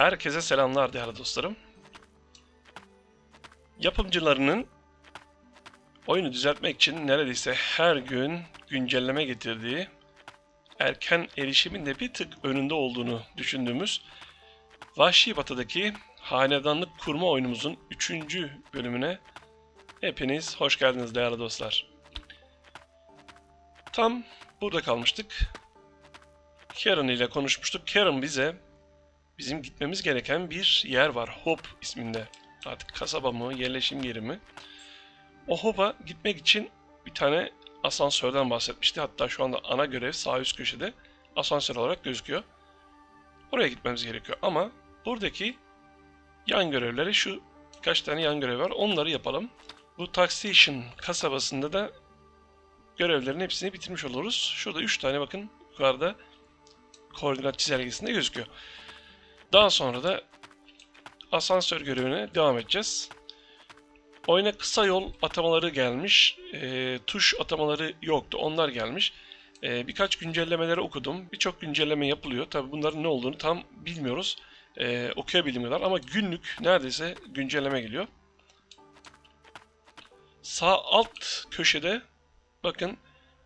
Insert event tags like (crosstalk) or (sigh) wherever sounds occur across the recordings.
Herkese selamlar değerli dostlarım. Yapımcılarının oyunu düzeltmek için neredeyse her gün güncelleme getirdiği, erken erişimin de bir tık önünde olduğunu düşündüğümüz Vahşi Batı'daki hanedanlık kurma oyunumuzun 3. bölümüne hepiniz hoş geldiniz değerli dostlar. Tam burada kalmıştık. Karen ile konuşmuştuk. Karen bize bizim gitmemiz gereken bir yer var. Hope isminde. Artık kasaba mı, yerleşim yeri mi? O Hope'a gitmek için bir tane asansörden bahsetmişti. Hatta şu anda ana görev sağ üst köşede asansör olarak gözüküyor. Oraya gitmemiz gerekiyor ama buradaki yan görevleri şu birkaç tane yan görev var. Onları yapalım. Bu Taxation kasabasında da görevlerin hepsini bitirmiş oluruz. Şurada 3 tane bakın yukarıda koordinat çizelgesinde gözüküyor. Daha sonra da asansör görevine devam edeceğiz. Oyuna kısa yol atamaları gelmiş. e, tuş atamaları yoktu. Onlar gelmiş. E, birkaç güncellemeleri okudum. Birçok güncelleme yapılıyor. Tabi bunların ne olduğunu tam bilmiyoruz. E, okuyabilmiyorlar ama günlük neredeyse güncelleme geliyor. Sağ alt köşede bakın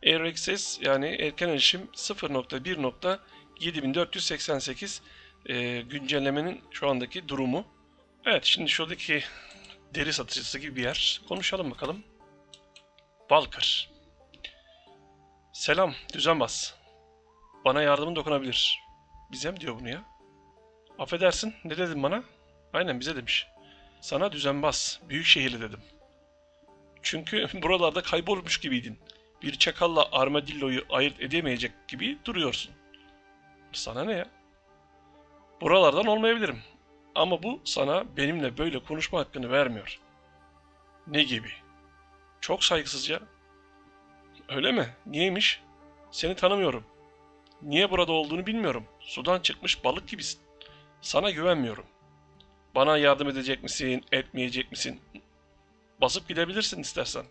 Air Access yani erken erişim 0.1.7488 e, güncellemenin şu andaki durumu. Evet şimdi şuradaki deri satıcısı gibi bir yer. Konuşalım bakalım. Walker. Selam düzenbaz. Bana yardımın dokunabilir. Bize mi diyor bunu ya? Affedersin ne dedin bana? Aynen bize demiş. Sana düzenbaz, büyük şehirli dedim. Çünkü (laughs) buralarda kaybolmuş gibiydin. Bir çakalla armadilloyu ayırt edemeyecek gibi duruyorsun. Sana ne ya? Buralardan olmayabilirim. Ama bu sana benimle böyle konuşma hakkını vermiyor. Ne gibi? Çok saygısızca. Öyle mi? Niyeymiş? Seni tanımıyorum. Niye burada olduğunu bilmiyorum. Sudan çıkmış balık gibisin. Sana güvenmiyorum. Bana yardım edecek misin, etmeyecek misin? Basıp gidebilirsin istersen.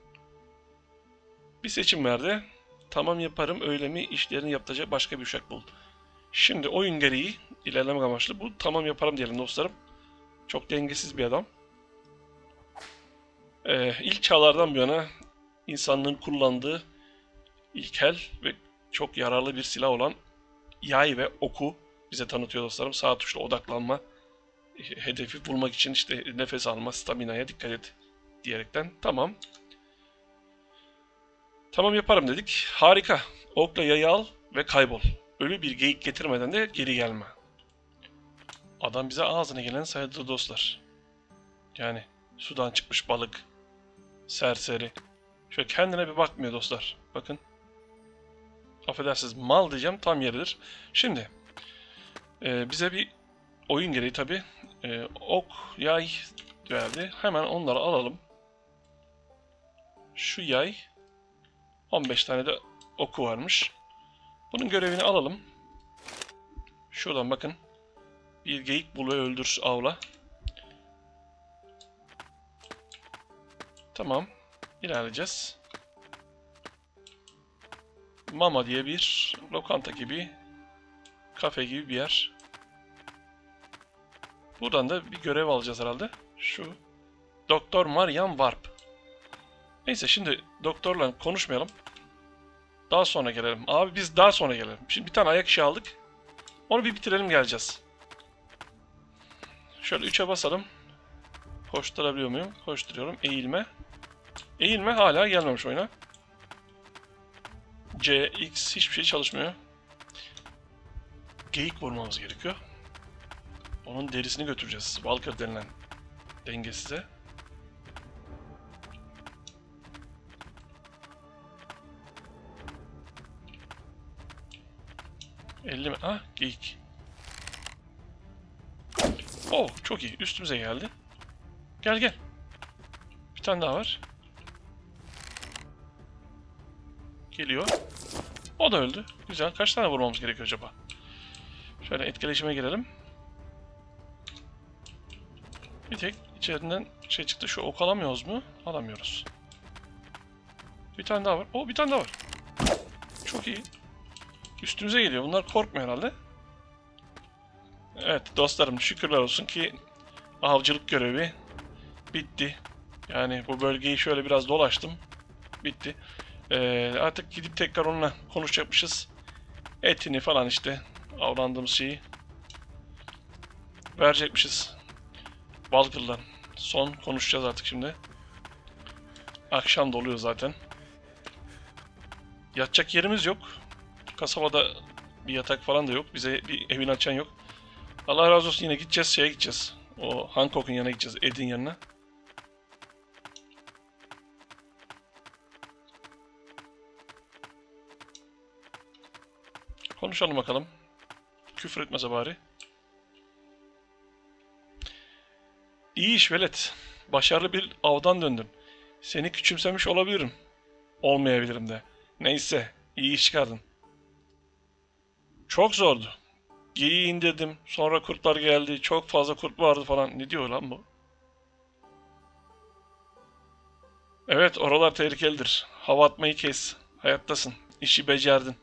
Bir seçim verdi. Tamam yaparım öyle mi işlerini yapacak başka bir uşak bul. Şimdi oyun gereği ilerlemek amaçlı bu tamam yaparım diyelim dostlarım. Çok dengesiz bir adam. Ee, ilk çağlardan bu yana insanlığın kullandığı ilkel ve çok yararlı bir silah olan yay ve oku bize tanıtıyor dostlarım. Sağ tuşla odaklanma, hedefi bulmak için işte nefes alma, staminaya dikkat et diyerekten tamam. Tamam yaparım dedik. Harika. Okla yayı al ve kaybol. Ölü bir geyik getirmeden de geri gelme. Adam bize ağzına gelen saydı dostlar. Yani sudan çıkmış balık. Serseri. Şöyle kendine bir bakmıyor dostlar. Bakın. Affedersiniz mal diyeceğim tam yeridir. Şimdi e, bize bir oyun gereği tabi e, ok, yay verdi. Hemen onları alalım. Şu yay 15 tane de oku varmış. Bunun görevini alalım. Şuradan bakın. Bir geyik bulu öldür avla. Tamam. İlerleyeceğiz. Mama diye bir lokanta gibi kafe gibi bir yer. Buradan da bir görev alacağız herhalde. Şu Doktor Marian Warp. Neyse şimdi doktorla konuşmayalım. Daha sonra gelelim. Abi biz daha sonra gelelim. Şimdi bir tane ayak işi aldık. Onu bir bitirelim geleceğiz. Şöyle 3'e basalım. Koşturabiliyor muyum? Koşturuyorum. Eğilme. Eğilme hala gelmemiş oyuna. C, X hiçbir şey çalışmıyor. Geyik vurmamız gerekiyor. Onun derisini götüreceğiz. Walker denilen dengesize. Elli mi? Ah geyik. Oh çok iyi. Üstümüze geldi. Gel gel. Bir tane daha var. Geliyor. O da öldü. Güzel. Kaç tane vurmamız gerekiyor acaba? Şöyle etkileşime girelim. Bir tek içerisinden şey çıktı. Şu ok alamıyoruz mu? Alamıyoruz. Bir tane daha var. O bir tane daha var. Çok iyi. Üstümüze geliyor. Bunlar korkmuyor herhalde. Evet dostlarım şükürler olsun ki avcılık görevi bitti. Yani bu bölgeyi şöyle biraz dolaştım. Bitti. Ee, artık gidip tekrar onunla konuşacakmışız. Etini falan işte avlandığımız şeyi verecekmişiz. Balgır'la. Son konuşacağız artık şimdi. Akşam da oluyor zaten. Yatacak yerimiz yok. Kasabada bir yatak falan da yok. Bize bir evin açan yok. Allah razı olsun yine gideceğiz şeye gideceğiz. O Hancock'un yanına gideceğiz. Ed'in yanına. Konuşalım bakalım. Küfür etmese bari. İyi iş velet. Başarılı bir avdan döndün. Seni küçümsemiş olabilirim. Olmayabilirim de. Neyse, iyi iş çıkardın. Çok zordu. Geyiği indirdim. Sonra kurtlar geldi. Çok fazla kurt vardı falan. Ne diyor lan bu? Evet, oralar tehlikelidir. Hava atmayı kes. Hayattasın. İşi becerdin.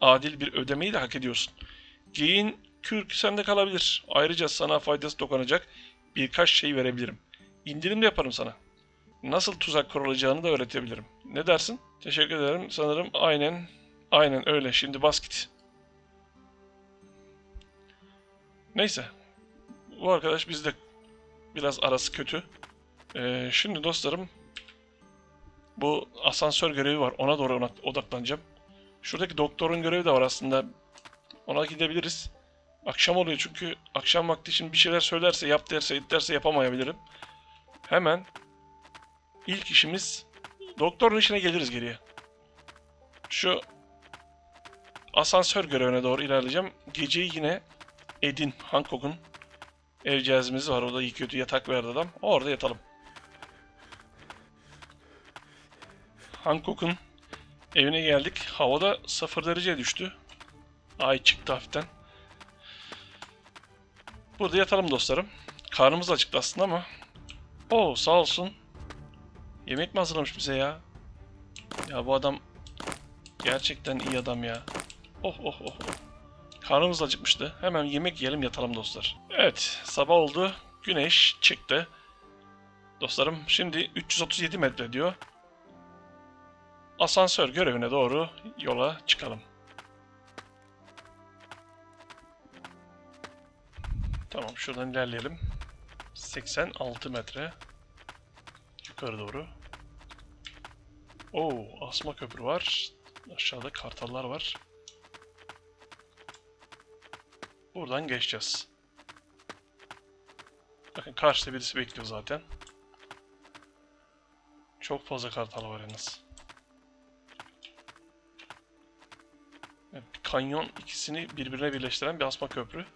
Adil bir ödemeyi de hak ediyorsun. Geyiğin kürkü sende kalabilir. Ayrıca sana faydası dokunacak birkaç şey verebilirim. İndirim de yaparım sana. Nasıl tuzak kurulacağını da öğretebilirim. Ne dersin? Teşekkür ederim. Sanırım aynen aynen öyle. Şimdi bas git. Neyse. Bu arkadaş bizde biraz arası kötü. Ee, şimdi dostlarım bu asansör görevi var. Ona doğru odaklanacağım. Şuradaki doktorun görevi de var aslında. Ona gidebiliriz. Akşam oluyor çünkü akşam vakti şimdi bir şeyler söylerse, yap derse, et derse yapamayabilirim. Hemen ilk işimiz doktorun işine geliriz geriye. Şu asansör görevine doğru ilerleyeceğim. Geceyi yine Edin Hancock'un ev cihazımız var. Orada iyi kötü yatak verdi adam. Orada yatalım. Hancock'un evine geldik. Havada 0 derece düştü. Ay çıktı hafiften. Burada yatalım dostlarım. Karnımız acıktı aslında ama. Oo sağ olsun. Yemek mi hazırlamış bize ya? Ya bu adam gerçekten iyi adam ya. Oh oh oh. oh. Karnımız acıkmıştı. Hemen yemek yiyelim yatalım dostlar. Evet sabah oldu. Güneş çıktı. Dostlarım şimdi 337 metre diyor. Asansör görevine doğru yola çıkalım. Tamam şuradan ilerleyelim. 86 metre. Yukarı doğru. Oo, asma köprü var. Aşağıda kartallar var. Buradan geçeceğiz. Bakın karşıda birisi bekliyor zaten. Çok fazla kartal var yalnız. Evet, kanyon ikisini birbirine birleştiren bir asma köprü.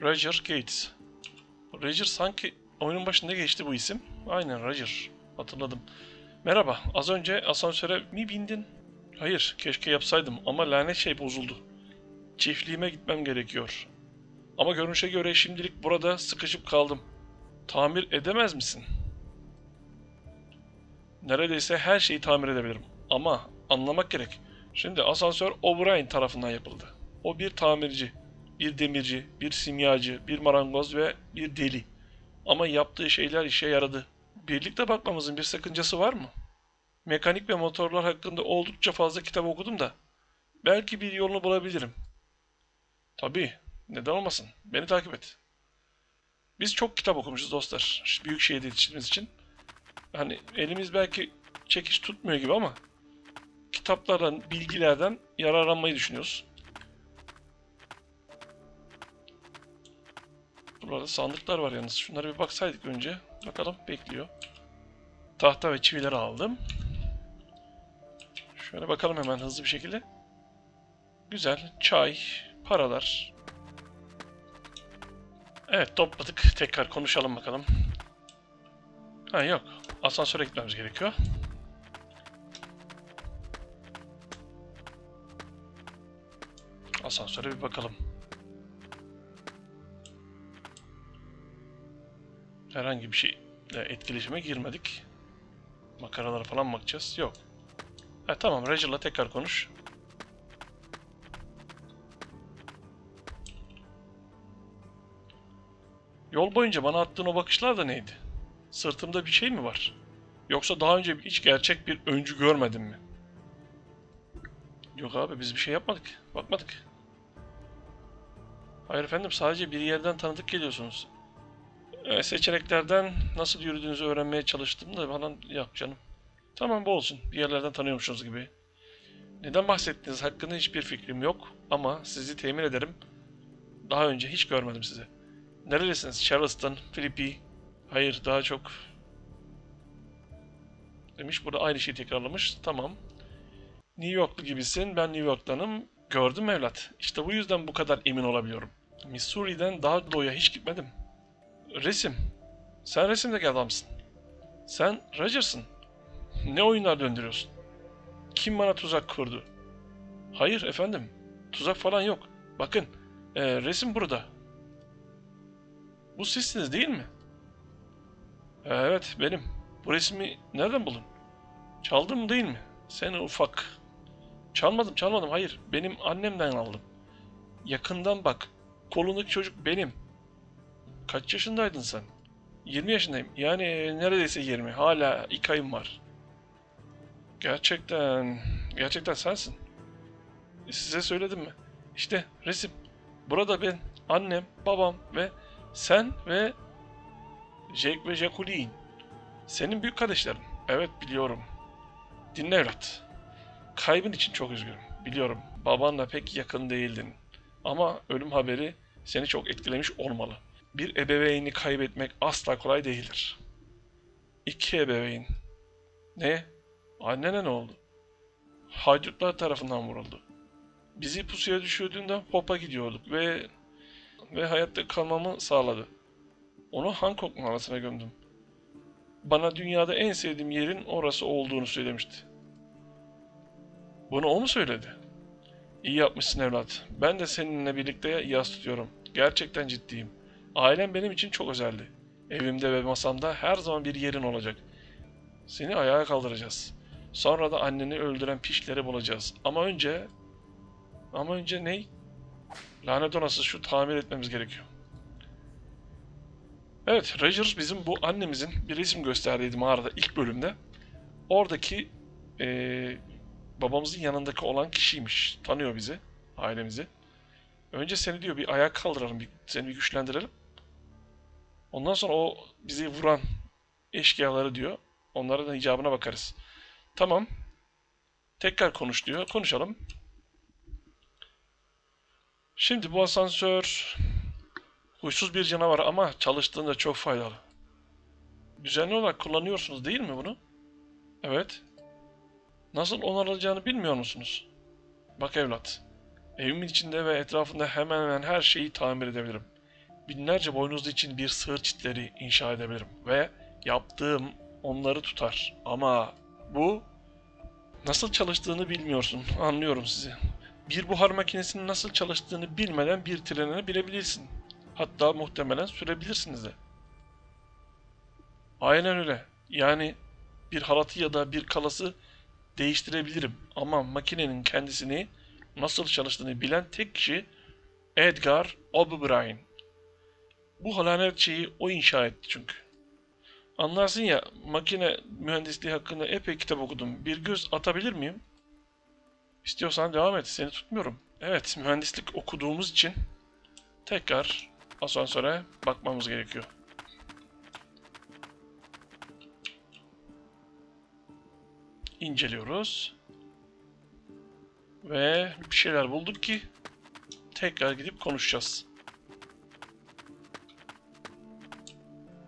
Roger Gates. Roger sanki oyunun başında geçti bu isim. Aynen Roger. Hatırladım. Merhaba. Az önce asansöre mi bindin? Hayır. Keşke yapsaydım ama lanet şey bozuldu. Çiftliğime gitmem gerekiyor. Ama görünüşe göre şimdilik burada sıkışıp kaldım. Tamir edemez misin? Neredeyse her şeyi tamir edebilirim. Ama anlamak gerek. Şimdi asansör O'Brien tarafından yapıldı. O bir tamirci bir demirci, bir simyacı, bir marangoz ve bir deli. Ama yaptığı şeyler işe yaradı. Birlikte bakmamızın bir sakıncası var mı? Mekanik ve motorlar hakkında oldukça fazla kitap okudum da. Belki bir yolunu bulabilirim. Tabii. Neden olmasın? Beni takip et. Biz çok kitap okumuşuz dostlar. Büyük şehirde yetiştiğimiz için. Hani elimiz belki çekiş tutmuyor gibi ama kitaplardan, bilgilerden yararlanmayı düşünüyoruz. Burada sandıklar var yalnız. Şunlara bir baksaydık önce. Bakalım bekliyor. Tahta ve çivileri aldım. Şöyle bakalım hemen hızlı bir şekilde. Güzel. Çay, paralar. Evet topladık. Tekrar konuşalım bakalım. Ha yok. Asansöre gitmemiz gerekiyor. Asansöre bir bakalım. Herhangi bir şeyle etkileşime girmedik. Makaralara falan bakacağız? Yok. Ha, tamam Roger'la tekrar konuş. Yol boyunca bana attığın o bakışlar da neydi? Sırtımda bir şey mi var? Yoksa daha önce hiç gerçek bir öncü görmedin mi? Yok abi biz bir şey yapmadık. Bakmadık. Hayır efendim sadece bir yerden tanıdık geliyorsunuz. Ee, seçeneklerden nasıl yürüdüğünüzü öğrenmeye çalıştım da falan yok canım. Tamam bu olsun. Bir yerlerden tanıyormuşsunuz gibi. Neden bahsettiğiniz hakkında hiçbir fikrim yok ama sizi temin ederim. Daha önce hiç görmedim sizi. Nerelisiniz? Charleston, Philippi. Hayır daha çok... Demiş burada aynı şeyi tekrarlamış. Tamam. New Yorklu gibisin. Ben New York'tanım. Gördüm evlat. İşte bu yüzden bu kadar emin olabiliyorum. Missouri'den daha doğuya hiç gitmedim. Resim. Sen resimdeki adamsın. Sen Roger'sın. Ne oyunlar döndürüyorsun? Kim bana tuzak kurdu? Hayır efendim. Tuzak falan yok. Bakın. e, resim burada. Bu sizsiniz değil mi? Evet benim. Bu resmi nereden buldun? Çaldım değil mi? Seni ufak. Çalmadım çalmadım hayır. Benim annemden aldım. Yakından bak. Kolundaki çocuk benim. Kaç yaşındaydın sen? 20 yaşındayım. Yani neredeyse 20. Hala 2 ayım var. Gerçekten, gerçekten sensin. Size söyledim mi? İşte resim. Burada ben, annem, babam ve sen ve Jake ve Jacqueline. Senin büyük kardeşlerin. Evet biliyorum. Dinle evlat. Kaybın için çok üzgünüm. Biliyorum. Babanla pek yakın değildin. Ama ölüm haberi seni çok etkilemiş olmalı. Bir ebeveyni kaybetmek asla kolay değildir. İki ebeveyn. Ne? Annene ne oldu? Haydutlar tarafından vuruldu. Bizi pusuya düşürdüğünde Pop'a gidiyorduk ve ve hayatta kalmamı sağladı. Onu Hancock mağarasına gömdüm. Bana dünyada en sevdiğim yerin orası olduğunu söylemişti. Bunu o mu söyledi? İyi yapmışsın evlat. Ben de seninle birlikte yas tutuyorum. Gerçekten ciddiyim. Ailem benim için çok özeldi. Evimde ve masamda her zaman bir yerin olacak. Seni ayağa kaldıracağız. Sonra da anneni öldüren pişleri bulacağız. Ama önce... Ama önce ne? Lanet olası şu tamir etmemiz gerekiyor. Evet, Roger bizim bu annemizin bir resim gösterdiydi mağarada ilk bölümde. Oradaki eee, babamızın yanındaki olan kişiymiş. Tanıyor bizi, ailemizi. Önce seni diyor bir ayağa kaldıralım, bir, seni bir güçlendirelim. Ondan sonra o bizi vuran eşkıyaları diyor. Onlara da icabına bakarız. Tamam. Tekrar konuş diyor. Konuşalım. Şimdi bu asansör huysuz bir canavar ama çalıştığında çok faydalı. Düzenli olarak kullanıyorsunuz değil mi bunu? Evet. Nasıl onarılacağını bilmiyor musunuz? Bak evlat. Evimin içinde ve etrafında hemen hemen her şeyi tamir edebilirim. Binlerce boynuzlu için bir sığır çitleri inşa edebilirim ve yaptığım onları tutar. Ama bu nasıl çalıştığını bilmiyorsun. Anlıyorum sizi. Bir buhar makinesinin nasıl çalıştığını bilmeden bir trene binebilirsin. Hatta muhtemelen sürebilirsiniz de. Aynen öyle. Yani bir halatı ya da bir kalası değiştirebilirim. Ama makinenin kendisini nasıl çalıştığını bilen tek kişi Edgar O'Brien. Bu halanet şeyi o inşa etti çünkü. Anlarsın ya makine mühendisliği hakkında epey kitap okudum. Bir göz atabilir miyim? İstiyorsan devam et. Seni tutmuyorum. Evet mühendislik okuduğumuz için tekrar asansöre bakmamız gerekiyor. İnceliyoruz. Ve bir şeyler bulduk ki tekrar gidip konuşacağız.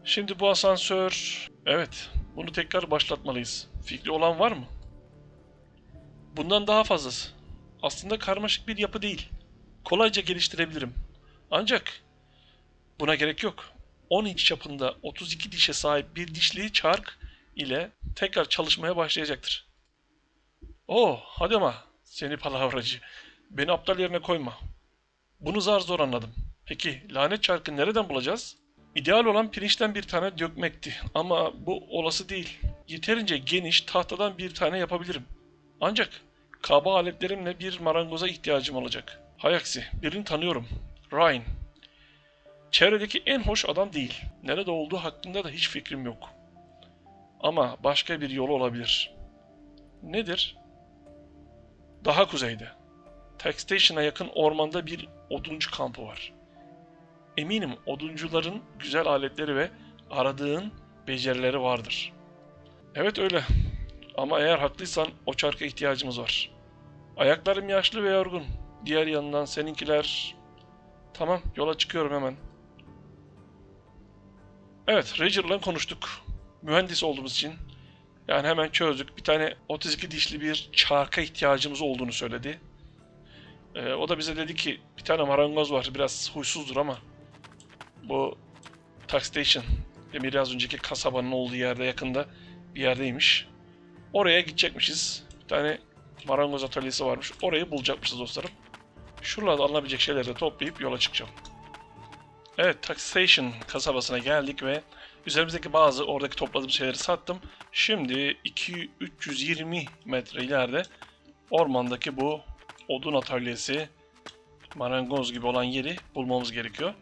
Şimdi bu asansör... Evet, bunu tekrar başlatmalıyız. Fikri olan var mı? Bundan daha fazlası. Aslında karmaşık bir yapı değil. Kolayca geliştirebilirim. Ancak buna gerek yok. 10 inç çapında 32 dişe sahip bir dişli çark ile tekrar çalışmaya başlayacaktır. Oh, hadi ama seni palavracı. Beni aptal yerine koyma. Bunu zar zor anladım. Peki lanet çarkı nereden bulacağız? İdeal olan pirinçten bir tane dökmekti ama bu olası değil. Yeterince geniş tahtadan bir tane yapabilirim. Ancak kaba aletlerimle bir marangoza ihtiyacım olacak. Hay aksi birini tanıyorum. Ryan. Çevredeki en hoş adam değil. Nerede olduğu hakkında da hiç fikrim yok. Ama başka bir yolu olabilir. Nedir? Daha kuzeyde. Tech Station'a yakın ormanda bir oduncu kampı var. Eminim oduncuların güzel aletleri ve aradığın becerileri vardır. Evet öyle. Ama eğer haklıysan o çarka ihtiyacımız var. Ayaklarım yaşlı ve yorgun. Diğer yandan seninkiler... Tamam yola çıkıyorum hemen. Evet Roger'la konuştuk. Mühendis olduğumuz için. Yani hemen çözdük. Bir tane 32 dişli bir çarka ihtiyacımız olduğunu söyledi. Ee, o da bize dedi ki bir tane marangoz var biraz huysuzdur ama bu Tax Station biraz önceki kasabanın olduğu yerde yakında bir yerdeymiş. Oraya gidecekmişiz. Bir tane marangoz atölyesi varmış. Orayı bulacakmışız dostlarım. Şuralarda alınabilecek şeyleri de toplayıp yola çıkacağım. Evet Taxation kasabasına geldik ve üzerimizdeki bazı oradaki topladığım şeyleri sattım. Şimdi 2 320 metre ileride ormandaki bu odun atölyesi marangoz gibi olan yeri bulmamız gerekiyor.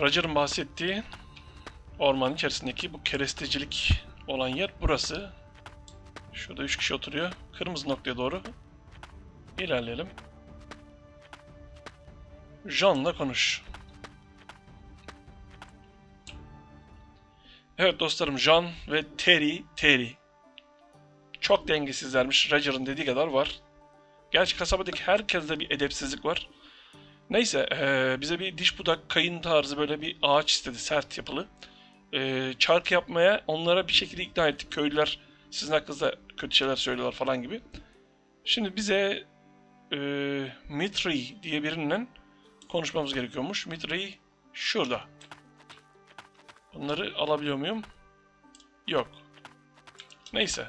Roger'ın bahsettiği ormanın içerisindeki bu kerestecilik olan yer burası. Şurada 3 kişi oturuyor. Kırmızı noktaya doğru ilerleyelim. John'la konuş. Evet dostlarım John ve Terry, Terry. Çok dengesizlermiş. Roger'ın dediği kadar var. Gerçi kasabadaki herkeste bir edepsizlik var. Neyse eee, bize bir diş budak kayın tarzı böyle bir ağaç istedi sert yapılı. Eee çark yapmaya onlara bir şekilde ikna ettik. Köylüler sizin hakkınızda kötü şeyler söylüyorlar falan gibi. Şimdi bize eee Mitri diye birinden konuşmamız gerekiyormuş. Mitri şurada. Bunları alabiliyor muyum? Yok. Neyse.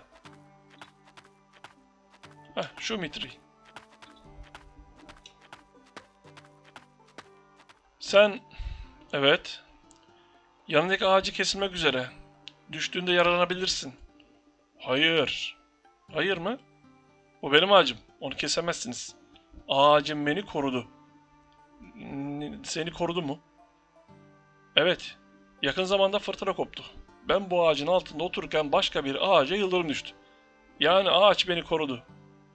Heh, şu Mitri. Sen... Evet. Yanındaki ağacı kesilmek üzere. Düştüğünde yaralanabilirsin. Hayır. Hayır mı? O benim ağacım. Onu kesemezsiniz. Ağacım beni korudu. Seni korudu mu? Evet. Yakın zamanda fırtına koptu. Ben bu ağacın altında otururken başka bir ağaca yıldırım düştü. Yani ağaç beni korudu.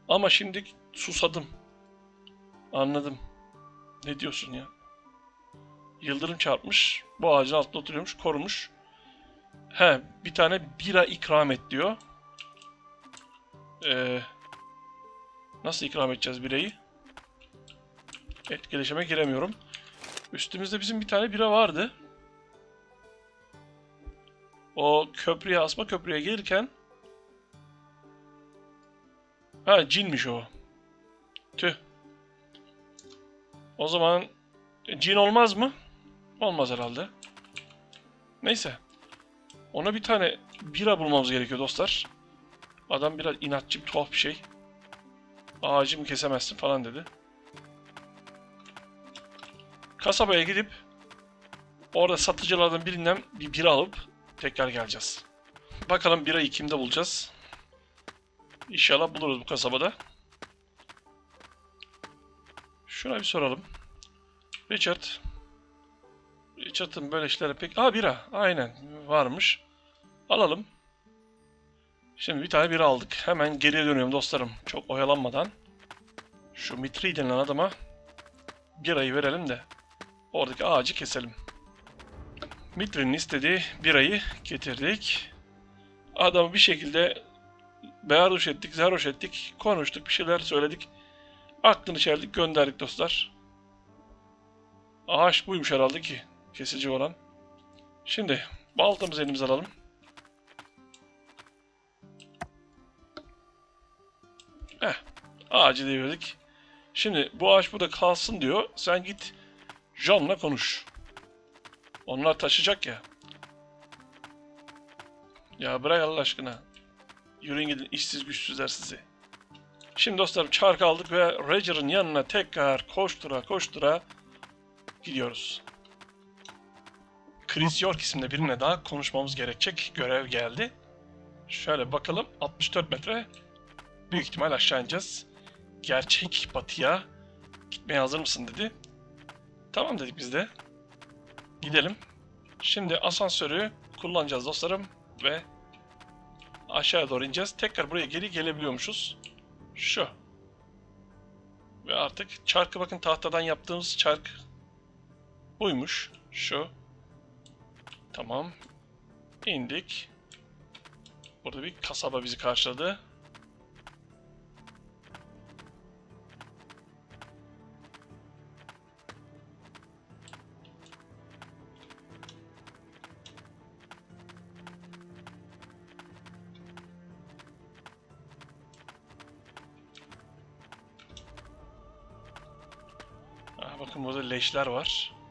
Ama şimdi susadım. Anladım. Ne diyorsun ya? Yıldırım çarpmış. Bu ağacın altında oturuyormuş. Korumuş. He bir tane bira ikram et diyor. Ee, nasıl ikram edeceğiz birayı? Etkileşime giremiyorum. Üstümüzde bizim bir tane bira vardı. O köprüye asma köprüye gelirken Ha cinmiş o. Tüh. O zaman cin olmaz mı? Olmaz herhalde. Neyse. Ona bir tane bira bulmamız gerekiyor dostlar. Adam biraz inatçı bir tuhaf bir şey. Ağacımı kesemezsin falan dedi. Kasabaya gidip orada satıcılardan birinden bir bira alıp tekrar geleceğiz. Bakalım birayı kimde bulacağız. İnşallah buluruz bu kasabada. Şuna bir soralım. Richard. Richard'ın böyle işlere pek... Aa bira. Aynen. Varmış. Alalım. Şimdi bir tane bira aldık. Hemen geriye dönüyorum dostlarım. Çok oyalanmadan. Şu Mitri denilen adama birayı verelim de oradaki ağacı keselim. Mitri'nin istediği birayı getirdik. Adamı bir şekilde beyaruş ettik, zerhoş ettik, konuştuk, bir şeyler söyledik. Aklını çeldik, gönderdik dostlar. Ağaç buymuş herhalde ki kesici olan. Şimdi baltamızı elimize alalım. Heh, ağacı devirdik. Şimdi bu ağaç burada kalsın diyor. Sen git John'la konuş. Onlar taşıyacak ya. Ya bırak Allah aşkına. Yürüyün gidin işsiz güçsüzler sizi. Şimdi dostlarım çark aldık ve Roger'ın yanına tekrar koştura koştura gidiyoruz. Chris York isimli birine daha konuşmamız gerekecek görev geldi. Şöyle bakalım 64 metre büyük ihtimal aşağı ineceğiz. Gerçek batıya gitmeye hazır mısın dedi. Tamam dedik biz de. Gidelim. Şimdi asansörü kullanacağız dostlarım ve aşağıya doğru ineceğiz. Tekrar buraya geri gelebiliyormuşuz. Şu. Ve artık çarkı bakın tahtadan yaptığımız çark buymuş. Şu. Tamam. İndik. Burada bir kasaba bizi karşıladı. Aa, bakın burada leşler var.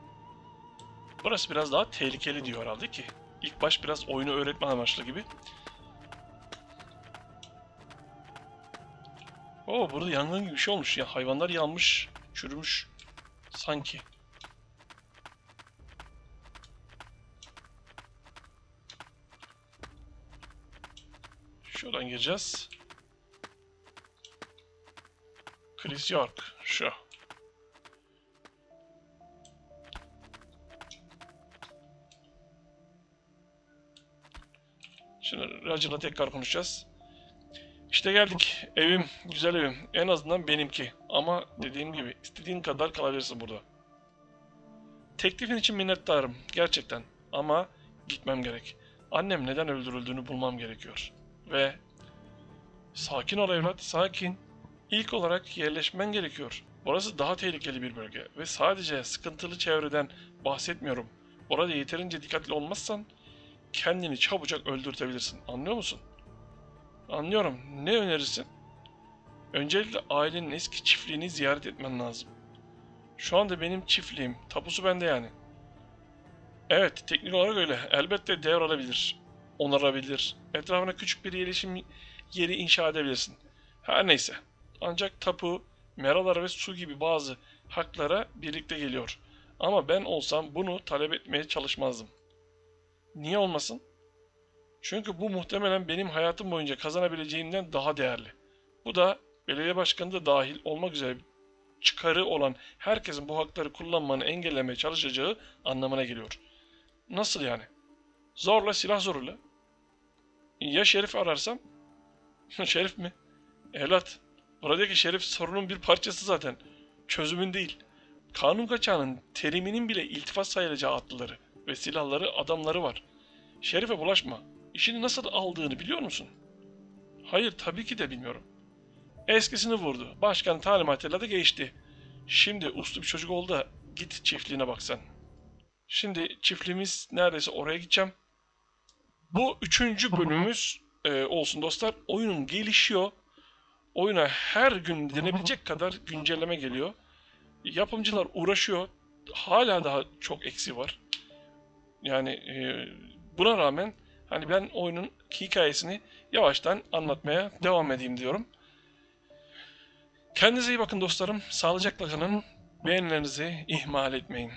Burası biraz daha tehlikeli diyor herhalde ki. İlk baş biraz oyunu öğretme amaçlı gibi. Oo burada yangın gibi bir şey olmuş ya. Hayvanlar yanmış, çürümüş sanki. Şuradan gireceğiz. Chris York, Şimdi Roger'la tekrar konuşacağız. İşte geldik. Evim, güzel evim. En azından benimki. Ama dediğim gibi istediğin kadar kalabilirsin burada. Teklifin için minnettarım. Gerçekten. Ama gitmem gerek. Annem neden öldürüldüğünü bulmam gerekiyor. Ve... Sakin ol evlat, sakin. İlk olarak yerleşmen gerekiyor. Burası daha tehlikeli bir bölge ve sadece sıkıntılı çevreden bahsetmiyorum. Orada yeterince dikkatli olmazsan kendini çabucak öldürtebilirsin. Anlıyor musun? Anlıyorum. Ne önerirsin? Öncelikle ailenin eski çiftliğini ziyaret etmen lazım. Şu anda benim çiftliğim. Tapusu bende yani. Evet, teknik olarak öyle. Elbette devralabilir. Onarabilir. Etrafına küçük bir yerleşim yeri inşa edebilirsin. Her neyse. Ancak tapu, meralar ve su gibi bazı haklara birlikte geliyor. Ama ben olsam bunu talep etmeye çalışmazdım. Niye olmasın? Çünkü bu muhtemelen benim hayatım boyunca kazanabileceğimden daha değerli. Bu da belediye başkanı da dahil olmak üzere çıkarı olan herkesin bu hakları kullanmanı engellemeye çalışacağı anlamına geliyor. Nasıl yani? Zorla silah zoruyla. Ya Şerif ararsam? (laughs) şerif mi? Evlat, buradaki Şerif sorunun bir parçası zaten. Çözümün değil. Kanun kaçağının teriminin bile iltifat sayılacağı atlıları ve silahları adamları var. Şerif'e bulaşma. İşini nasıl aldığını biliyor musun? Hayır tabii ki de bilmiyorum. Eskisini vurdu. Başkan talimatıyla da geçti. Şimdi uslu bir çocuk oldu da git çiftliğine bak sen. Şimdi çiftliğimiz neredeyse oraya gideceğim. Bu üçüncü bölümümüz e, olsun dostlar. Oyunun gelişiyor. Oyuna her gün denebilecek kadar güncelleme geliyor. Yapımcılar uğraşıyor. Hala daha çok eksi var. Yani e, buna rağmen hani ben oyunun hikayesini yavaştan anlatmaya devam edeyim diyorum. Kendinize iyi bakın dostlarım. Sağlıcakla kalın. Beğenilerinizi ihmal etmeyin.